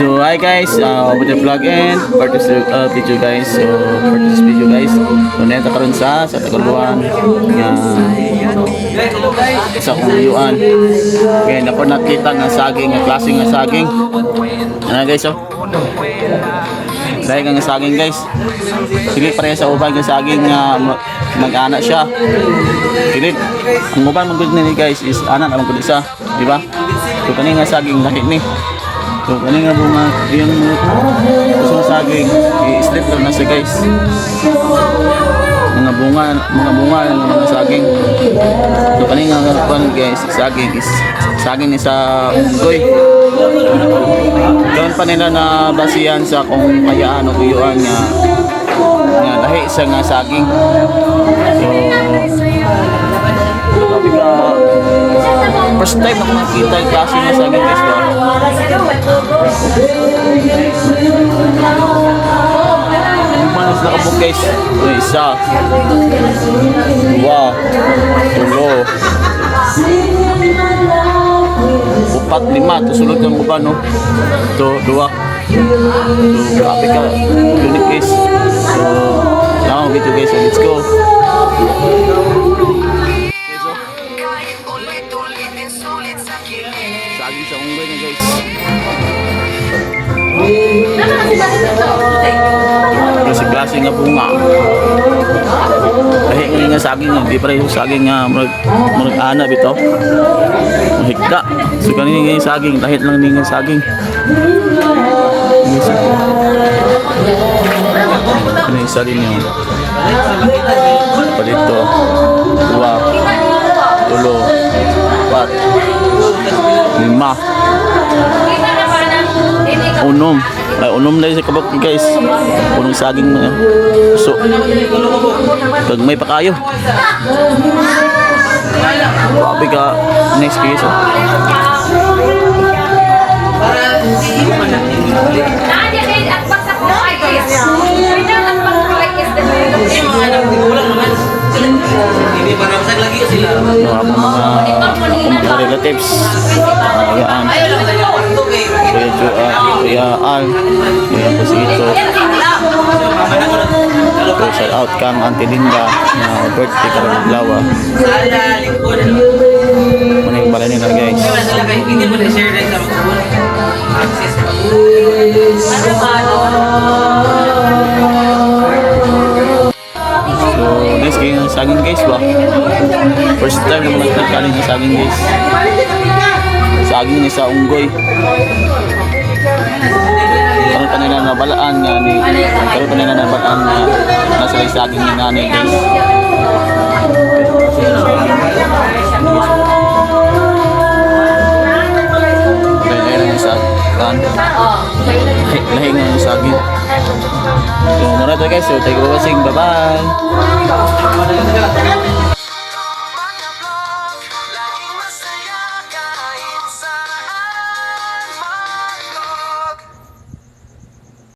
So hi guys, uh, with the vlog and for this uh, video guys. So for this video guys, so neta karon sa sa Tagaluan nga sa kuyuan. Kaya na po nakita nga saging, nga klase nga saging. Ano guys oh? Dahil nga saging guys. Sige pareha sa uban nga saging nga ma- mag-ana siya. Kilit. Ang uban mong ni guys is ana naman good isa, di ba? So kani nga saging lahi ni. So kani nga bunga yung gusto nga saging i-strip lang na siya guys. Mga bunga, mga bunga ng mga saging. So kani nga kuan guys, saging is saging ni sa unggoy. Doon pa nila na basihan sa kung mayaan o tuyuan nga nga lahi sa nga saging. So, first time ako nakita yung klase nga saging guys ba? Yung manas nakabuk guys. May isa. Dua. Tulo. Upat, lima. Ito sulod ng uba no. Ito, dua. So, grabe ka. Unit guys. So, now, dito guys. So, let's go. Saging sa unggoy na guys. Pero si klase nga bunga. Lahi nga nga saging nga. Di pa rin yung saging nga. Ana bito. Mahigda. So kanina nga yung saging. Lahit lang nga yung saging. Ano yung isa din yun. Palito. Dua. Tulo. Pat. Lima. Unom. Ay, unom na sa kabak guys. Punong saging mga puso. Pag may pa kayo. Grabe ka. Next case. Oh. Hindi para masag lagi sila. No, ako mga, ako mga relatives. Ayaan. Kuya Joan, Kuya Al, Kuya Pusito. So, shout out kang Auntie Linda na birthday ka rin Lawa. So, next game ng saging guys ba? First time naman nagkakaling ng saging guys. Saging ni sa unggoy. Karoon pa nila na balaan nga ni karoon pa nila na balaan nga nasa saging ni nanay guys. Dahil Muna to guys. So, tayo ko Bye-bye.